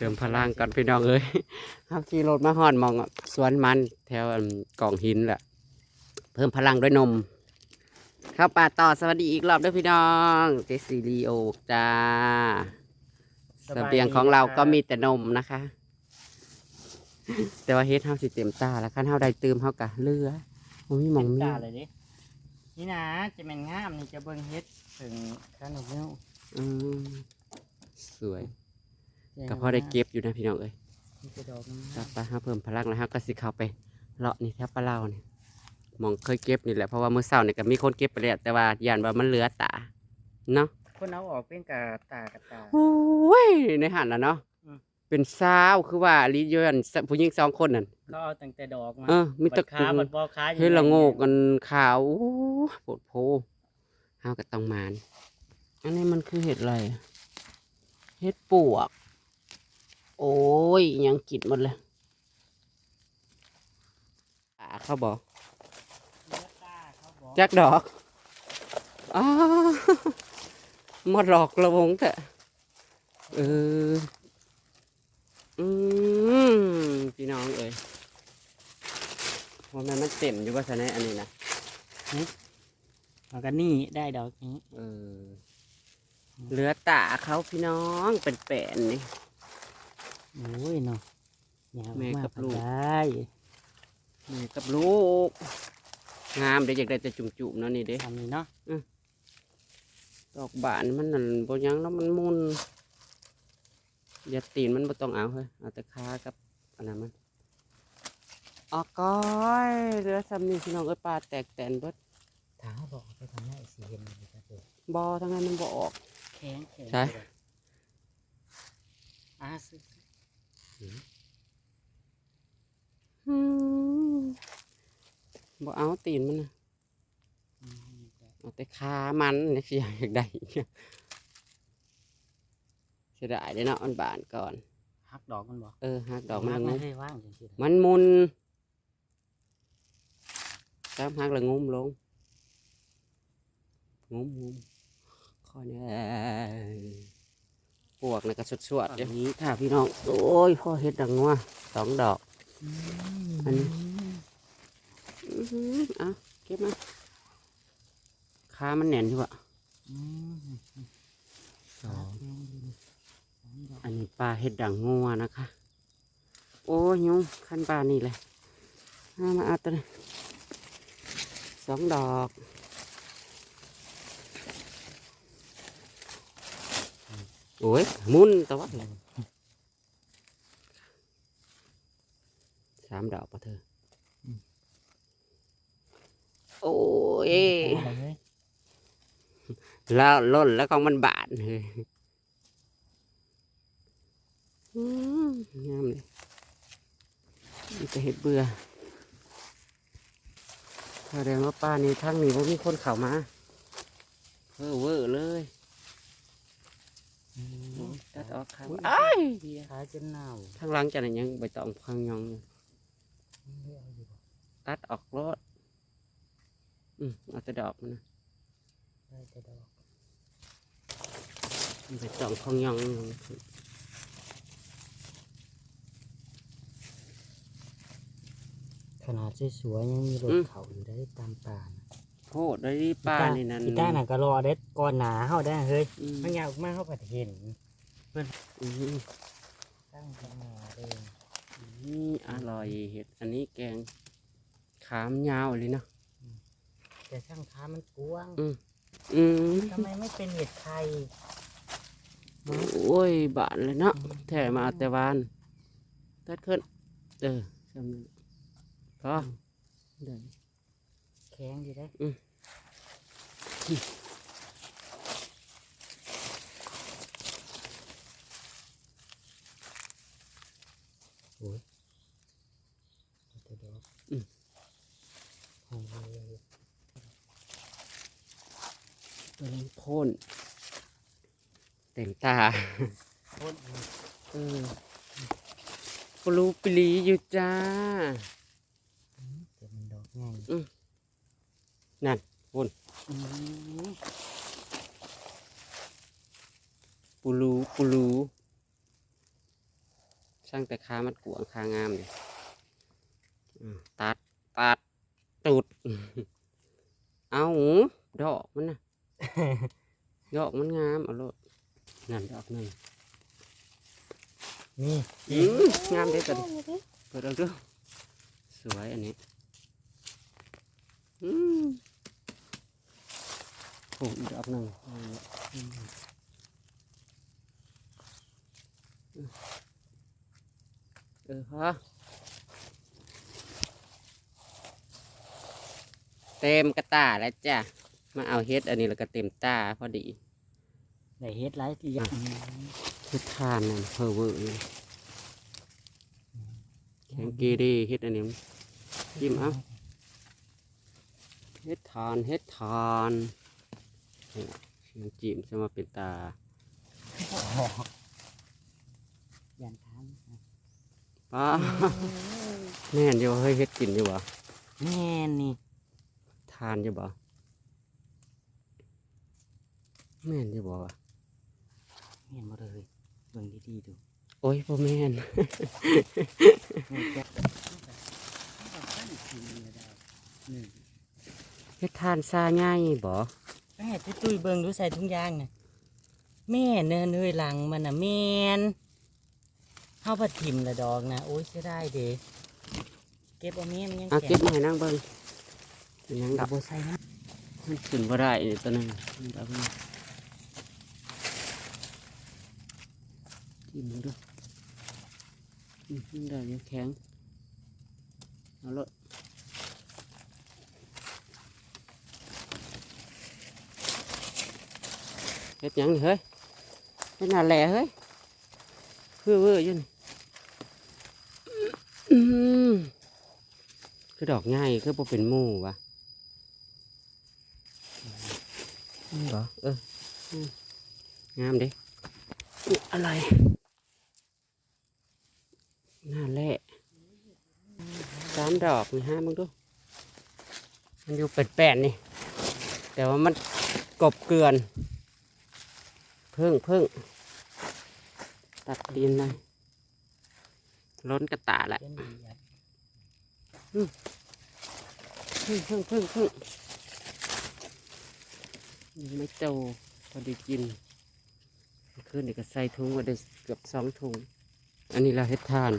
เติมพลังก่อนพี่น้องเอ้ยครับขี่รถมาฮอดหมองสวนมันแถวอันกล่องหินแหละเพิ่มพลังด้วยนม เข้าป่าต่อสวัสดีอีกรอบด้วยพี่น้องเจสซีรีโอจ้าเสบียงของเราก็มีแต่นมนะคะ แต่ว่าเฮ็ดเฮาสิเต็มตาแล้วคันเฮาได้เติมเฮากะเรือบ่มีหมองมีตาเลยดินี่นะจะเป็นงามนี่จะเบิ่งเฮ็ดถึงขนมนิ้วอืมสวย ก็พอได้เก็บอยู่นะพี่น้องเอ้ยนี่จะดอกกลังาบมไปหาเพิ่มพลังแล้วครับก็สิเข้าไปเลาะนี่แถวปลาเล่านี่หมองเคยเก็บนี่แหละเพราะว่ามื้อเช้านี่ก็มีคนเก็บไปแล้วแต่ว่าย่านว่ามันเหลือตาเนาะคนเอาออกเป็นกาตากับตาโอ้ยในหันน่ะเนาะอืมเป็นสาวคือว่าลิยอนผู้หญิงสองคนนั่นก็เอาตั้งแต่ดอกมาเออมีแตะบัดค้าบัดบ่ค้าอยู่เฮ็ดละโงกกันขาวโอ้โปวดโพเฮาก็ต้องมานอันนี้มันคือเห็ดอะไรอะเห็ดปวก โอ้ยยังกินหมดเลยป่าเขาบอกเลือดตาเขาบอกจักดอกอ้ามาหลอกระวงเถอะเอออืมพี่น้องเอ้ยว่าแม่นมันเต็มอยู่ว่าสะแนะอันนี้นะแล้วก็นี่ได้ดอกนี้เออเหลือตาเขาพี่น้องเป็นแปนนี่ โอ้ยเนาะยาวแม่มากักบลูก ได้แม่กับลูก งามเดี๋ยวอยากได้แต่จุ่มๆเนาะนี่เด้ ทำนี่เนาะดอกบานมันนั่นบ่หยังแล้วมันมุนอย่าตีนมันบ่ต้องเอาเฮ้ยเอาแต่ขากับอันนั้นมันออกก้อยเหลือซ้ำนี่พี่น้องเอ้ยปลาแตกแตนเบิดถามบอกไปทางไหนสีเห็นมันจะเกิดบ่ทั้งนั้นมันบ่ออก แข็งแข็งใช่อ่าซื้ ออืมบ่เอาตีนมันนะอืมเอาแต่ขามันนี่สิอยากได้เสียดายเด้เนาะมันบานก่อนหักดอกมันบอกเออหักดอกมันหัละไม่งุมให้ว่างจังซี่นะมันมุนตามหักละงุมลงงุมงุมคอยเนี่ย ปวกนะก็สวดๆอย่างนี้ถ้าพี่น้อง โอ้ยพ่อเฮ็ดดังว่าสองดอก อันนี้อื้อหือเอะเก็บมาขามันแน่นใช่ปะอืมสองแข็งดีสองดอกอันนี้ปลาเห็ดดังงัวนะคะ โอ้ยยุงขั้นปลานี่เลยเอามาเอาตัวนี้สองดอก โอ้ยหมุนแตัววะสามดอกปะเธออโอ้ยเอาเลยแล้วล่นแล้วของมันบาดเลยอืมงามเลยมันจะเห็ดเบื่อแสดงว่าป้านี่ทั้งนี้ว่ามีคนเข้ามาเพ้อเวอร์เลยอืม ตัดออกข้างไอ้ายเหี้ยขาจนเน่าทางหลังจะไหนยังใบตองพังยองอยู่ไม่เอาอยู่บ่ตัดออกรถอืมเอาแต่ดอกมันนะได้แต่ดอกใบตองพังยองขนาดสวยๆยังมีรถเขาอยู่ได้ตามป่านะ โคตรเลยป้านี่นั่นอีต้าน่ะก็รอเด็ดก่อนหนาเฮาได้เฮ้ยอืมมันยาวมากเฮาก็เห็นอืมตั้งข้างหน้าเองนี่อร่อยเห็ดอันนี้แกงขามยาวเลยเนาะแต่ช่างค้ามันกว้างอืมทำไมไม่เป็นเห็ดไทยโอ้ยบานเลยเนาะแถมาเอาแต่วานตัดขึ้นเออจำนั้นก็ได้แข็งดีได้โอ้ยเอาแต่ดอกเอาเลยตัวเล่นพ่นเต็มตาโคตรเออปลูปลีอยู่จ้า แต่มันดอกง่าย นั่นพ่นอืมปูรูปูรูสร้างแต่ขามันกวางคางามดิอ่าตัดตัดตุด เอาดอกมันนะดอกมันงามเอาโลดนั่นดอกหนึ่งนี่อืมงามเด้อตัวนี้เปิดเอาดูสวยอันนี้ อืม โอ้อีกดอกหนึ่งอืมเออฮะเต็มกระตาแล้วจ้ะ มาเอาเฮ็ดอันนี้แล้วก็เต็มตาพอดีได้เฮ็ดหลายที่อย่างเฮ็ดทานนั่นเพอเวอร์อยู่แข็งกีดีเฮ็ดอันนี้จิ้มเอาเฮ็ดทานเฮ็ดทานนี่ เสียงจิ้มจะมาเป็นตายันทานป้าแม่นอยู่เฮ้ยเฮ็ดกินอยู่บ่แม่นนี่ทานอยู่บ่แม่นอยู่บ่วะแม่นบ่เลยเบิ่งดีๆดูโอ้ยบ่แม่นแม่นจะเฮ็ดทานซาง่ายบ่ แม่ตุ้ยตุ้ยๆเบิ่งดูใส่ถุงยางน่ะแม่เนินเอ้ยหลังมันน่ะแม่นเฮาผัดถิ่มละดอกนะโอ้ยเสียดายเด้เก็บเอาแม่มันยังเอาแข็เก็บงมาให้นางเบิ่งเป็นหยังดดัอบกบ่ใส่นะมันขึ้นบ่ได้นี่ตัวนึงมันดอกนี่จิ้มดูอืมมันได้ยังแข็งเอาละ เฮ็ดหยังนี่เฮ้ยเฮ็ดหน้าแหล่เฮ้ยคือเวอร์อยู่นี่อืมคือดอกง่ายคือบ่เป็นหมู่วะเหรอเอออืมงามเด้อุ๊ยอะไรน่าแหละสามดอกนี่ฮะมึงดู มันอยู่เป็นแป้นๆนี่ แต่ว่ามันกบเกลือนเพิ่งเพิ่งตัดดินเลยล้นกระตาแหละเย็นดีอะพึ่งพึ่งพึ่งพึ่งยังไม่โตพอดีกินคืนนี้ก็ใส่ถุงมาได้เกือบสองถุง อันนี้เราเฮ็ดทาน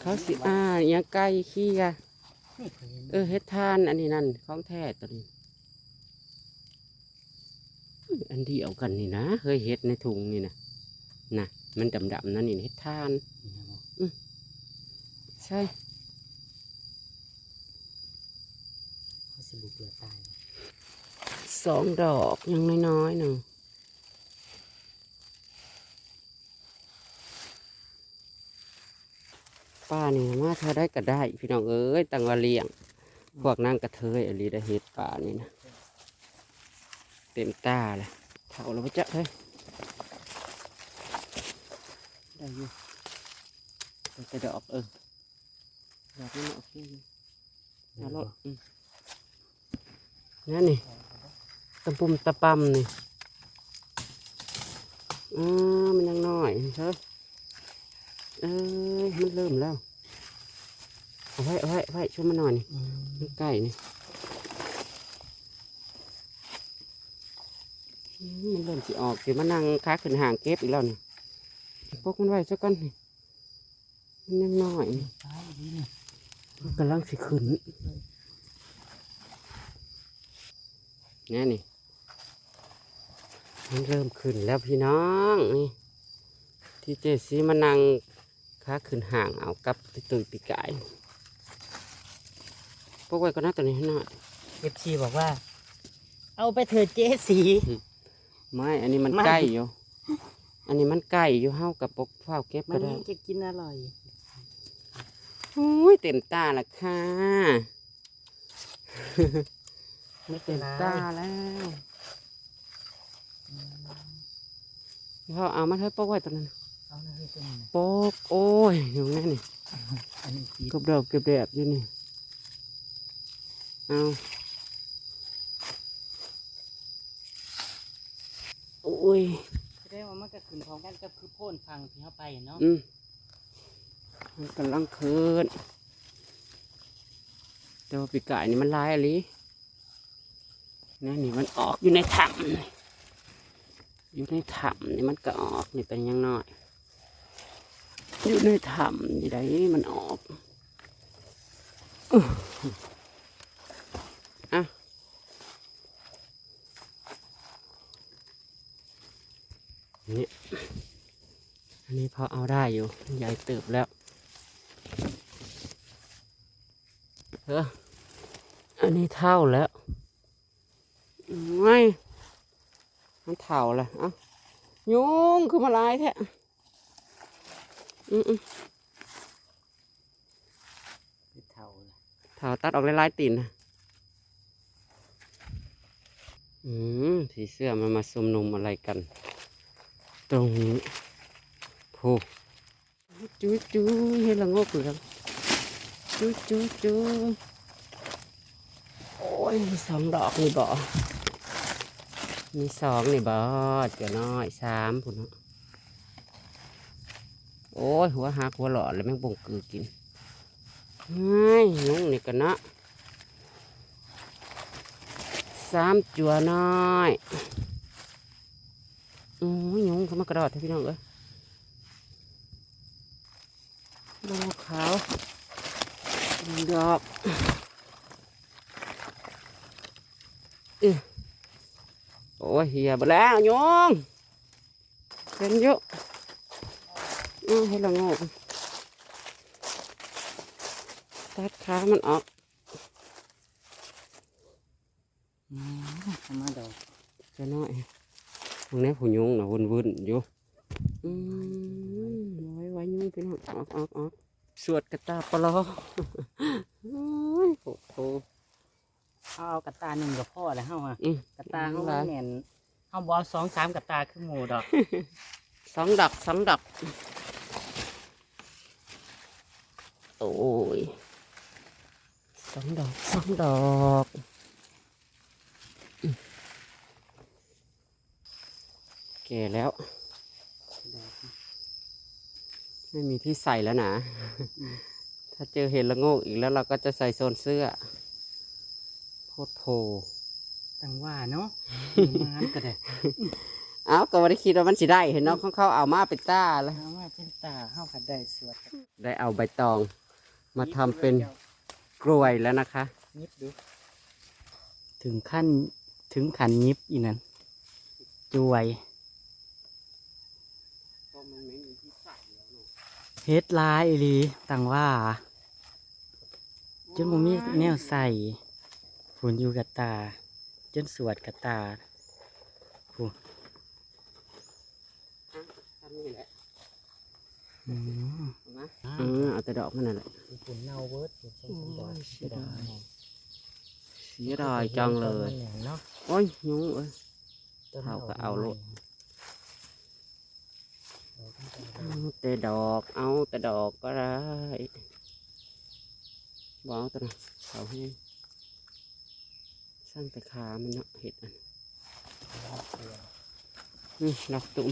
เขาสิอ่าอิหยังไก่ขี้อะนี่เคยเห็นเออเฮ็ดทาน อันนี้นั่นของแท้ตัวนี้ อื้ออันเดียวกันนี่นะเคยเฮ็ดในถุงนี่นะนะมันดำๆนั่นนี่เฮ็ดทานนี่นะบ่ใช่เขาสิบุกเกลือตายสองดอกยังน้อยๆหนึ่งป้านี่มาเธอได้ก็ได้ พี่น้องเอ้ยตังว่าเลี้ยง พวกนั่งกระเทยอหลีได้เฮ็ดป่านี่นะ เต็มตาเลยเท่าแล้วจะเฮ้ยได้อยู่แต่จะดอกเออดอกนี่โอเคอยู่เอารถนั่นนี่ตะปุ่มตะปั๊มนี่อ่ามันยังน้อยเฮ้ยเอ้ยมันเริ่มแล้วเอาไว้เอาไว้ไว้ช่วยมันหน่อยนี่อืมมันใกล้นี่ มมันเริ่มสิออกสิมานั่งค้าขึ้นห่างเก็บอีกแล้วนี่พวกมันไว้ซะก่อนนี่มันยังน้อยนี่ตายดีนี่มันกำลังสิขึ้นแน่นี่ มันเริ่มขึ้นแล้วพี่น้องนี่ ที่เจสีมานั่งค้าขึ้นห่างเอากับติตุยปีกายพวกไว้ก็น่าตัวนี้ให้หน่อยเอฟซีบอกว่า เอาไปเถิดเจสี ไม่อันนี้มันไม่ ใกล้อยู่ อันนี้มันใกล้อยู่เฮากับปกเฝ้าเก็บมัก็นได้จะกินอร่อยโอ้ยเต็มตาละค่ะ ไม่เป็เต็นมไรตาแล้วเขาเอามาเถอะปกไว้ตอนนั้นเอาหน้าที่ตรงนี้นะปกโอ้ยอยู่แน่นี่อันนี้กินกบดอกเก็บแบบอยู่นี่เอา อ้ยแสดงว่าว่ามันก็ขึ้นพร้อมกันกับคือโพ่นฟังที่เขาไปเนาะอืมมันกำลังคืนแต่ว่าปีกายนี่มันลายอะไรนี่นี่มันออกอยู่ในถ้ำนี่อยู่ในถ้ำนี่มันก็ออกนี่เป็นอยังน้อยอยู่ในถ้ำนี่ได้มันออกอื้ออะ นี่อันนี้พอเอาได้อยู่ ใหญ่เติบแล้ว เอออันนี้เท่าแล้ว ไม่มันเท่าแล้วเอะยุงคือมาลายแท้อืมคือเท่าเลยๆเท่าตัดออกลายๆตีนนะอืมสีเสื้อมันมาซุมนุมอะไรกัน ตรงนี้ผูจูจูให้ละงกเลยครับจูจูจูโอ้ยมีสองดอกนี่บ่มีสองนี่บ่เจ้าน้อยสามพุ่นโอ้ยหัวหักหัวหลอดแล้วแม่งบ่งกือกินเฮ้ยยุงนี่กันนะสามจัวน้อย โอ้ยยุงเขามากระโดดให้พี่น้องเอ้ยดอกขาวดอกเอ้ยโอ้ยเหียไปแล้วยุงเป็นเยอะอ้าวให้ละโงกตัดขามันออกอืมทำมาดอกจะน้อย ตรงนี้ผู้ยุงนะวุ่นวุ่นอยู่อืมไว้ไว้ยุงพี่น้องออกออกออกสวดกระตาปลอโอ้โหเอาเอากระตาหนึ่งกับพ่อแล้วเฮาอืมกระตาเขาหลายแน่นเฮาบเอกสองสามกระตาคือหมูดอกสองดอกสองดอกโอ้ยสองดอกสองดอกอืมแก่แล้ว ไม่มีที่ใส่แล้วนะ ถ้าเจอเห็ดละโงกอีกแล้วเราก็จะใส่โซนเสื้อโพดโพตังว่าเนาะมานก็ได้เอ้าก็ไม่ได้คิดว่ามันสิได้เห็นน้องเขาเขาเอามาเป็นต้าแล้วเอามาเป็นตาเฮาก็ได้สวดได้เอาใบตอง มาทำเป็นกล้วยแล้วนะคะยิบดู ถึงขั้นถึงขันยิบอีนั่นจวย เฮ็ดลายอีหลีตังว่า จนบ่มีแนวใส่ผุนอยู่กับตา จนสวดกับตาทำนี่แหละอืมเอามาเออเอาแต่ดอกมันนั่นแหละผุนเน่าเวิร์ดผุนโอ้ยเสียดายเนาะเสียดายจังเลยเนาะโอ้ยยุงเอ้ยเอาก็เอาโลด เอาแต่ดอก เอาแต่ดอกก็ได้บอาแต่นะเขาให้สร้างแต่ขามันเนาะเห็ดอันนี่ดอกตุ่ม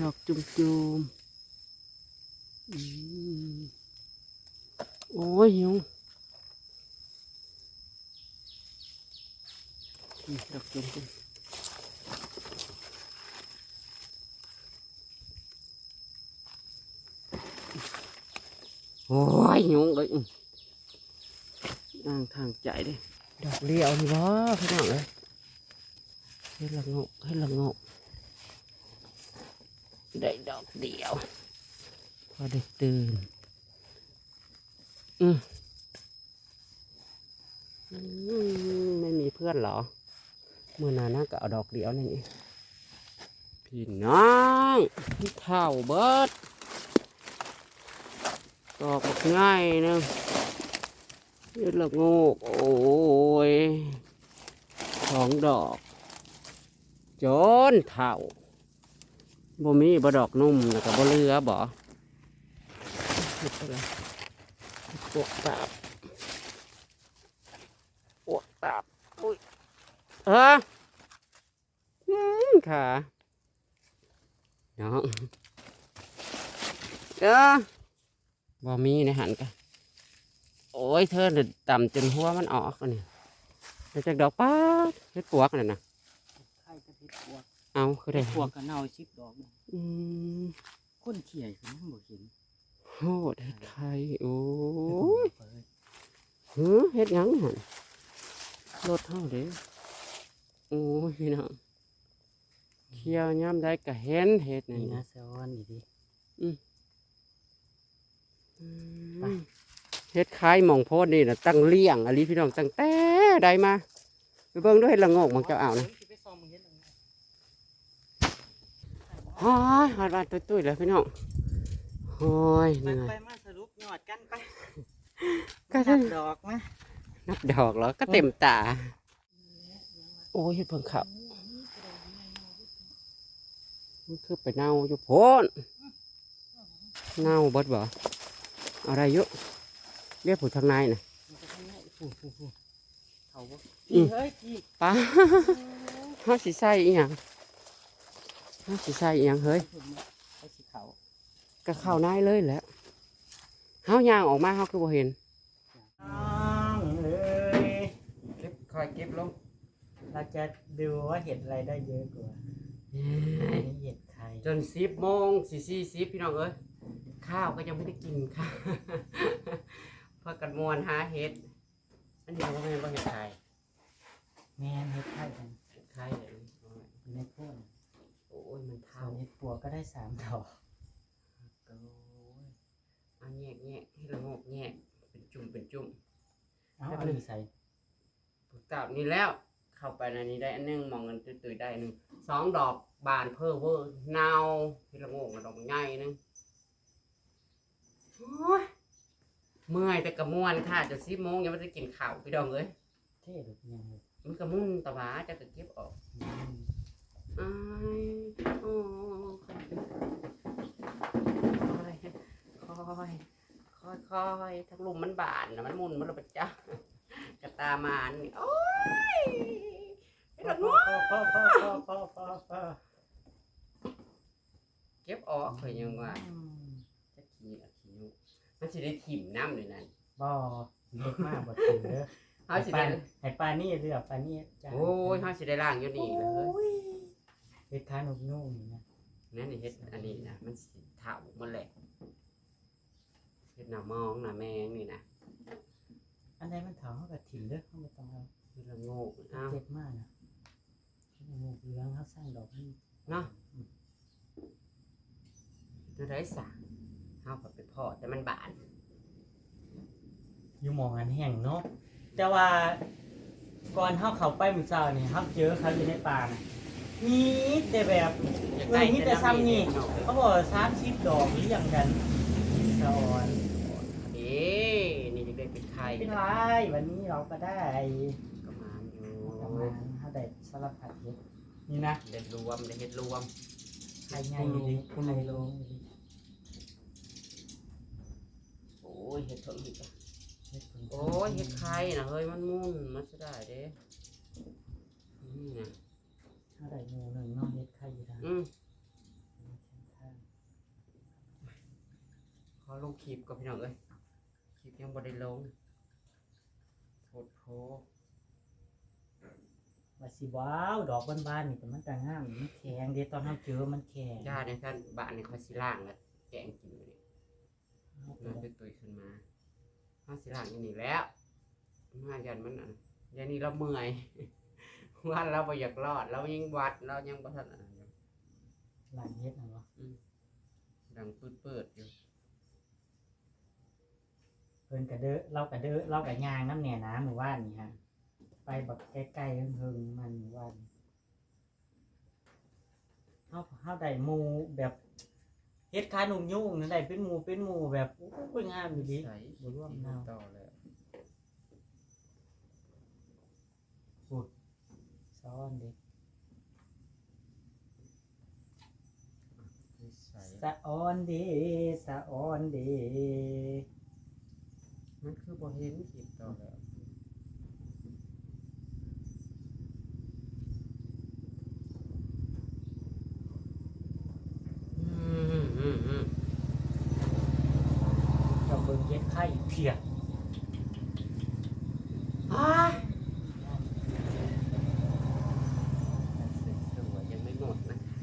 ดอกจุ่มจุ่มอืมโอ้ยยุงดอกจุ่มจุ่ม โอ้ยยุงเลยนั่งทางใจด้ดอกเลี้ยวนี่บ่พี่น้องเลยให้ละงกให้ละงกได้ดอกเดียว พอได้ตื่น อืมไม่มีเพื่อนเหรอ เมื่อนาน่าก็เอาดอกเดียวนี่พี่น้องพี่เท่าเบิด ดอกบักง่ายนึงเลือดละโงกโอ้ยสองดอกจนเท่าบ่มีบ่ดอกนุ่มแล้วก็บ่เลือบ่อะไรปวกตาบปวกตาบอุ้ยเอออืมขาเนาะเออ บ่มีในหันกะโอ้ยเธอเนี่ยต่ำจนหัวมันออกอันนี่แล้วจากดอกป้าดเฮ็ดปวกนั่นน่ะไข่กระเพาะพวกเอาคือได้พวกก็เน่าชิบดอกนะอืมคนเขี่ยคือมันบ่เห็นโหดเฮ็ดไข่โอ้ยเปิดหือเฮ็ดหยังหั่นรถเฮาเด้โอ้ยพี่น้องเคี่ยวยามใดก็เห็นเฮ็ดนั่นนี่น่ะนะเซออนนี่ดิอืม เฮ็ดคล้ายหมองโพดนี่นะตั้งเลี้ยงอันนี้พี่น้องตั้งแต่ใดมาไปเบิ่งด้วยละโงกมันจะเอานะฮ้อยหอดบานตุ้ยๆแล้วพี่น้องฮ้อยเหไปนื่อไปยมาสรุปยอดกันไปก็นัได้บดอกมานับดอกแล้วก็เต็มตา โอ้ยเฮ็ดเพิ่งขับมันคือไปเน่าอยู่โพนเน่าเบิดบ่ อะไรเยอะเรียกผู้ทางในน่ะมันจะทำไงฟูฟูฟูเขาบ่อืมเฮ้ยกี่ป้าเฮาสิใส่อีหยังเฮาสิใส่อีหยังเฮ้ยไอ้สีเขาก็เข้าในเลยแหละเฮาย่างออกมาเฮาคือบ่เห็นน้องเอ้ยเก็บคอยเก็บลงเราจะดูว่าเห็ดอะไรได้เยอะกว่าอันนี้เห็ดไข่จน10โมง4 40พี่น้องเอ้ย ข้าวก็ยังไม่ได้กินค่ะพากันมวนหาเห็ดอันนี้บ่แม่นบ่เห็ดไทยแม่นเห็ดไข่กันเห็ดไทยเลยอยู่ในโพ่นโอ้ยมันส่เท่าวนเห็ดปัวก็ได้สามดอกโอ้ยเอาแยกแยกให้ละโงกแยกเป็นจุ่มเป็นจุ่ม เอาอันนี้ใส่ถูกตับนี่แล้วเข้าไปในนี้ได้อันหนึงมองกันตุยๆได้อันหนึงสองดอกบานเพ้อเวอร์เนาที่ละโงกมันดอกใหญ่นึง โอ้ยเมื่อยแต่กระมวนค่ะจะสิบโมงยังไม่ได้กินข้าวพี่ดองเลยเท่หรือยังเลยมันกระมุนตะหวาจะกระเก็บออกอืมอ้ายโอ้คอยคอยคอยคอยทั้งลุมมันบานนะมันมุนมันระเบิดจ้ากระตามานนี่โอ้ยไอ้ละงพ่อพ่อพ่อพ่อพ่อพ่อเก็บออกเคยยังว่า อืมจะขี้อะขี้ยุ มันสิได้ถิ่มน้ำเลยนั่นบ่เล็กมากบ่ถึงเด้อเขาสิได้ให้ปลานี่เลือกปลานี่จ้าโอ้ยเขาสิได้ล่างอยู่นี่เลยยเฮ็ดทานนุ่มๆนี่นะนั่นนี่เฮ็ดอันนี้นะมันสิเถามันแหละเฮ็ดหน้ามองหน้าแมงนี่นะอันใดมันเถาเฮาก็ถิ่มเด้อเฮาบ่ต้องเอาเฮ็ดละโงกอ้าวเจ็บมากนะงูเหลืองเฮาสร้างดอกนี่เนาะตัวได้สา เฮาก็ไปเพาะแต่มันบานอยู่หมองอันแห้งเนาะแต่ว่าก่อนเฮาเข้าไปมื้อเช้านี่เฮาเจอเขาอยู่ในป่าน่ะมีแต่แบบเออมีแต่ซ้ำนี่เขาบอกสามสิบดอกหรือยังกันสอนเอ๊นี่จะได้เป็นไข่เป็นไรวันนี้เราก็ได้ก็มาอยู่ประมาณถ้าได้สลับผัดเห็ดนี่นะเด็ดรวมได้เฮ็ดรวมไข่ใหญ่อยู่ดิไข่ลงอยู่ดิโอ้ ยเฮ็ดเพิ่งอีกอะเฮ็ดผลโอ้ยเฮ็ดไข่นะเฮ้ยมันมุ่นมันจะได้เด้นี่นะถ้าได้หมูหนึ่งเนาะเฮ็ดไข่อยู่ได้อืมขอลงคลิปกับพี่น้องเอ้ยคลิปยังบ่ได้ลงโพดโพว่าสิว้าวดอกบานๆนี่แต่มันต่างงามมันแข็งเดี๋ยวตอนเราเจอมันแข็งญาติในท่านบ้านในคอยสิล่างแล้วแกงกินอยู่ นี่เปมันตุยขึ้นมาห้าสิหล่างอยู่นี่แล้วมายันมันอะยันนี่เราเมื่อยว่าเราบ่อยากรอด เรายังวัดเรายังบ่ทันอะหลังเฮ็ดนะวะดังปืดๆอยู่เพิ่นก็เด้อเราก็เด้อเราก็ย่างน้ำแหน่น้ำหมู่บ้านนี่ฮะไปบักใกล้ๆเฮิงๆมันหมู่บ้านเฮาเฮาได้หมูแบบ เฮ็ดคาหนุ่มยุ่งนั่นได้เป็นหมูเป็นหมูแบบโอ้ยงามอยู่ดิใส่บ่ร่วมแนวต่อแล้วซ้อนเด็กใส่สะออนเดสะออนเดมันคือบ่เห็นคลิปต่อแล้ว เฮ็ด ไข้เพีย อ้ายสวยๆยังไม่หมดนะคะ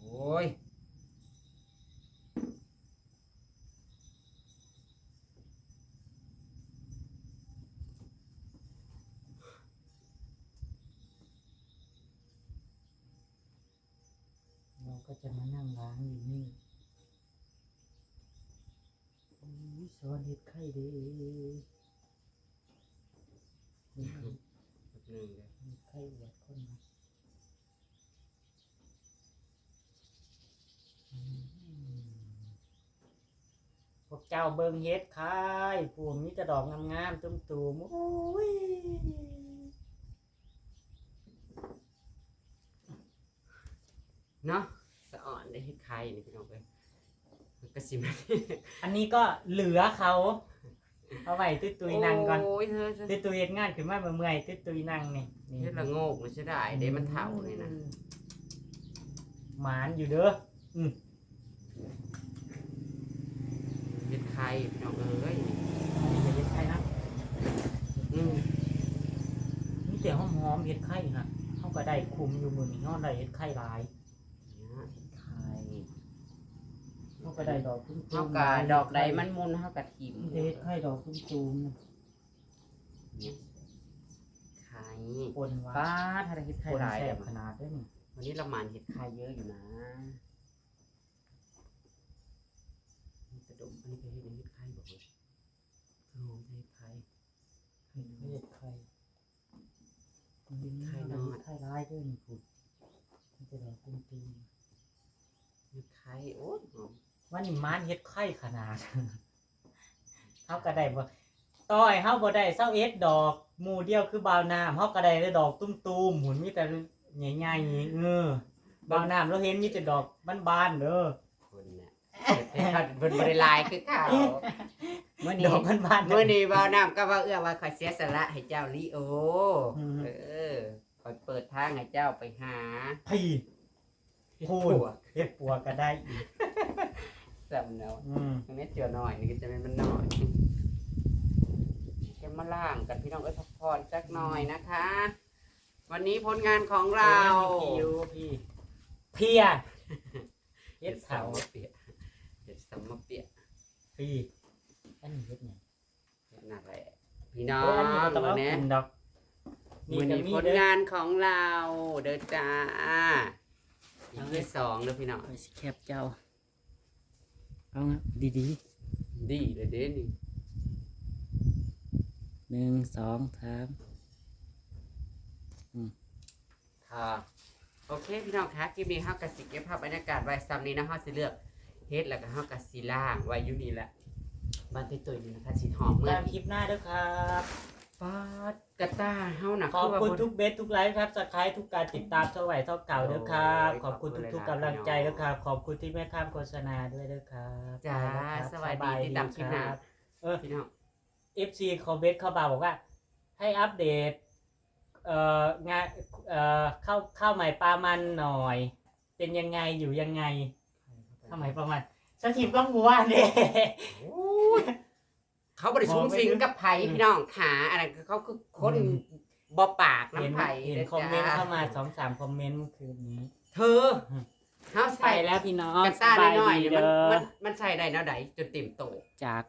โอ้ย เรา ก็จะมานั่งล้างอยู่นี่โอ้ยสอนเฮ็ดไข่เด้นี่แป๊บหนึงเดี๋ยวเฮ็ดไข่อวดคนนะอืมพวกเจ้าเบิ่งเฮ็ดไข่พวกนี้จะดอกงามๆตุ้มๆโอ้ยเนาะสะอ่ อนได้เฮ็ดไข่นี่พี่น้องเอ้ยมันก็สิมาอันนี้ก็เหลือเขาเอาไว้ตุ้ยตุยๆนั่งก่อนโอ้ยเธอเธอตุ้ยตุยๆเฮ็ดงานขึ้นมาเมื่อยๆตุ้ยตุยๆนั่งนี่นี่เฮ็ดละโงกมันใช่ได้เด้มันเท่าเลยนะหมานอยู่เด้ออืมเฮ็ดไข่พี่น้องเอ้ยนี่จะเฮ็ดไข่นะอืมมีแต่หอมๆเฮ็ดไข่ฮะเขาก็ได้คุมอยู่มื้อนี้เฮาได้เฮ็ดไข่หลายเนี่ยเฮ็ดไข่ เขา ก็ได้ดอกตุ้มๆเฮากะดอกใดมันมุนเฮากะทิมมีแต่เฮ็ดไข่ดอกตุ้มๆนะเนี่ยไข่ปนว่าป้าถ้าได้เฮ็ดไข่ปนหลายแซ่เดี๋บยวขนาดเด้อนี่วันนี้ละหมานเฮ็ดไข่เยอะอยู่นะนี่กระดมอันนี้ก็เฮ็ดในเฮ็ดไข่บอกเลยคือหอมเฮ็ดไข่เฮ็ดไข่มีไข่ไข่น้น้ออยยไข่หลายเด้อนี่พุ่นมีแต่ดอกตุ้มเฮ็ดไข่โอ้ยหอมๆ วันนี้หมานเฮ็ดไข่ขนาดเฮาก็ได้บ่ต้อยเฮาบ่ได้21ดอกหมู่เดียวคือบาวน้ำเฮาก็ได้แต่ดอกตุ้มๆหุ่นมีแต่ใหญ่ๆเออบาวน้ำเราเห็นมีแต่ดอกบานๆเด้อคนน่ะเฮ็ดไข่เพิ่นบ่ได้ลายคือเขาเมื่อดนี้อกบานๆเมื่อนี้บ่าวน้ำก็ว่าเอื้อว่าขอยเสียสละให้เจ้าลิโออืมเออขอยเปิดทางให้เจ้าไปหาพี่เฮ็ดพูปดวกเฮ็ดปัวก็ได้อีก สำเนาอืมตรงนี้เจือหน่อยนี่ก็จะเป็นมันหน่อยจะมาล่างกันพี่น้องเอ้ยพักผ่อนสักหน่อยนะคะ วันนี้ผลงานของเราพี่อยู่พี่เพียเฮ็ดเสาเสามาเปียกเห็ดสมมาเปียกพี่อันนี้เฮ็ดหยังนั่นแหละพี่น้อโอ้ยอันนี้งบ่ต้องวัเอานนี้ กินดอกวันก็นี้มีผลเด้องานของเราเด้อจ้าอีกที่สองเด้อพี่น้อง ไปสิแคบเจ้า เอาดีดีเลยเด้นี่ๆหนึ่งสองสามค่ะโอเคพี่น้องคะคลิปนี้เฮากะสิเก็บภาพบรรยากาศไว้ซ้ำนี้นะเฮาสิเลือกเฮ็ดแล้วก็เฮากะสิล่างไว้อยู่นี่แหละบ้านตุ้ยๆนี่นะคะสิหอมเมื่อตามคลิปหน้าเด้อครับ ปาดกระต้าเฮาน่ะขอบว่าคุณบ่ทุกเบสทุกไลฟ์ครับสไครทุกการติดตามเท่าไหร่เท่าเก่าเด้อครับโอ้ยขอบคุณขอบคุณทุกๆหลายๆกำลังใจเด้อครับ ขอบคุณที่ไม่ข้ามโฆษณาด้วยเด้อครับจ้าไปแล้วครับสวัสดีติดตามคลิปหน้ารับเออพี่น้อง FC คอมเมนต์เข้ามาบอกว่า ให้อัปเดตเอ่องานเอ่อเข้าเข้าใหม่ปลามันหน่อย เป็นยังไงอยู่ยังไงเข้าใหม่ปลามันสถิตต้องบัวเนี่ยโอ้ย เขาบ่ได้สูงสิงกับไผพี่น้องขาอันนั้นคือเขาคือคนอืมบ่ปากเห็นน้ำไผเห็นด้คอมเมนต์จ้เข้ามาสองสามคอมเมนต์เมื่อคืนนี้ เธอเฮาใส่ใส่แล้วพี่น้องกระต้าสบายน้อยดีๆเนี่ยมันเด้อมันมันใส่ได้แนวใดจนเต็มโต จาก